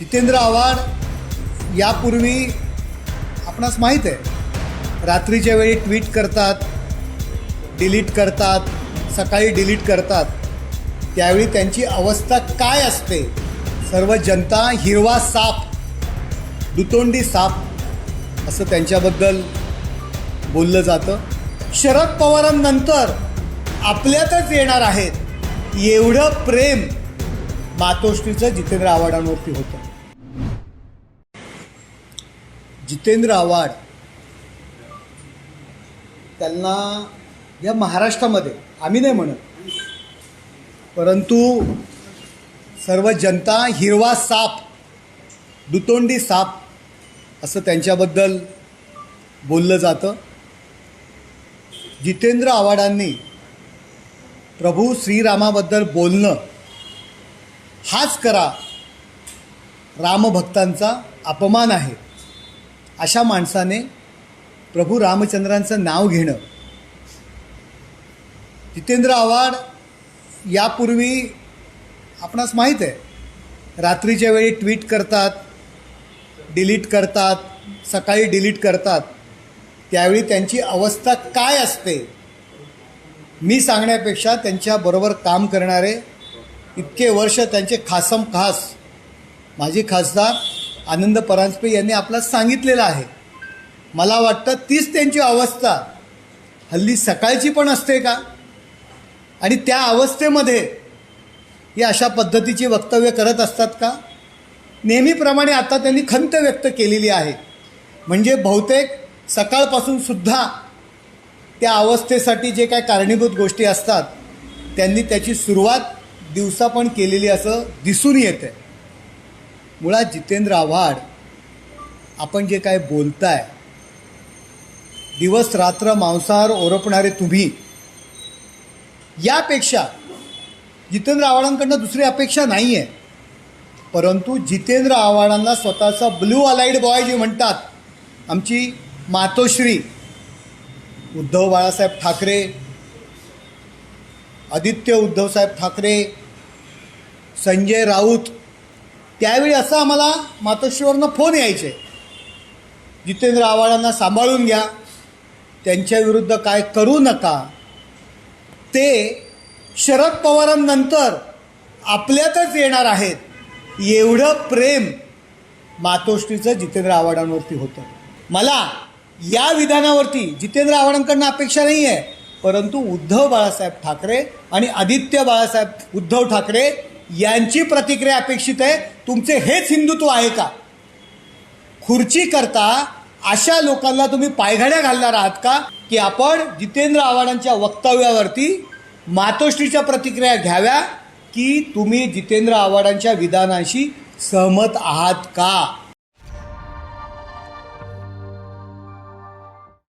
जितेंद्र आव्हाड यापूर्वी आपणास माहीत आहे रात्रीच्या वेळी ट्विट करतात डिलीट करतात सकाळी डिलीट करतात. त्यावेळी त्यांची अवस्था काय असते? सर्व जनता हिरवा साप दुतोंडी साप असं त्यांच्याबद्दल बोललं जातं. शरद पवारांनंतर आपल्यातच येणार आहेत. एवढं प्रेम मातोश्रीचं जितेंद्र आव्हाडांवरती होतं. जितेंद्र आव्हाड त्यांना या महाराष्ट्रामध्ये आम्ही नाही म्हणत. परंतु सर्व जनता हिरवा साप दुतोंडी साप असं त्यांच्याबद्दल बोललं जातं. जितेंद्र आव्हाडांनी प्रभू श्रीरामाबद्दल बोलणं हाच करा रामभक्तांचा अपमान आहे. अशा माणसाने प्रभू रामचंद्रांचं नाव घेणं. जितेंद्र आव्हाड यापूर्वी आपणास माहीत आहे रात्रीच्या वेळी ट्विट करतात डिलीट करतात सकाळी डिलीट करतात त्यावेळी त्यांची अवस्था काय असते मी सांगण्यापेक्षा त्यांच्याबरोबर काम करणारे इतके वर्ष त्यांचे खासम खास माजी खासदार आनंद परांजपे यांनी आपला सांगितलेलं आहे. मला वाटतं तीच त्यांची अवस्था हल्ली सकाळची पण असते का? आणि त्या अवस्थेमध्ये हे अशा पद्धतीची वक्तव्य करत असतात का? नेहमीप्रमाणे आता त्यांनी खंत व्यक्त केलेली आहे. म्हणजे बहुतेक सकाळपासून सुद्धा त्या अवस्थेसाठी जे काय कारणीभूत गोष्टी असतात त्यांनी त्याची सुरुवात दिवसा पण केलेली असं दिसून येते मुळात जितेंद्र आव्हाड आपण जे काय बोलताय दिवस रात्र मांसाहार ओरपणारे तुम्ही यापेक्षा जितेंद्र आव्हाडांकडनं दुसरी अपेक्षा नाही आहे परंतु जितेंद्र आव्हाडांना स्वतःचा ब्लू अलाईड बॉय जे म्हणतात आमची मातोश्री उद्धव बाळासाहेब ठाकरे आदित्य उद्धवसाहेब ठाकरे संजय राऊत त्यावेळी असं आम्हाला मातोश्रीवरनं फोन यायचे. जितेंद्र आव्हाडांना सांभाळून घ्या. त्यांच्याविरुद्ध काय करू नका. ते शरद पवारांनंतर आपल्यातच येणार आहेत. एवढं प्रेम मातोश्रीचं जितेंद्र आव्हाडांवरती होतं. मला या विधानावरती जितेंद्र आव्हाडांकडनं अपेक्षा नाही आहे परंतु उद्धव बाळासाहेब ठाकरे आणि आदित्य बाळासाहेब उद्धव ठाकरे यांची प्रतिक्रिया अपेक्षित आहे. तुमचे हेच हिंदुत्व आहे का? खुर्ची करता अशा लोकांना तुम्ही पायघड्या घालणार आहात का? की आपण जितेंद्र आव्हाडांच्या वक्तव्यावरती मातोश्रीच्या प्रतिक्रिया घ्याव्या की तुम्ही जितेंद्र आव्हाडांच्या विधानाशी सहमत आहात का?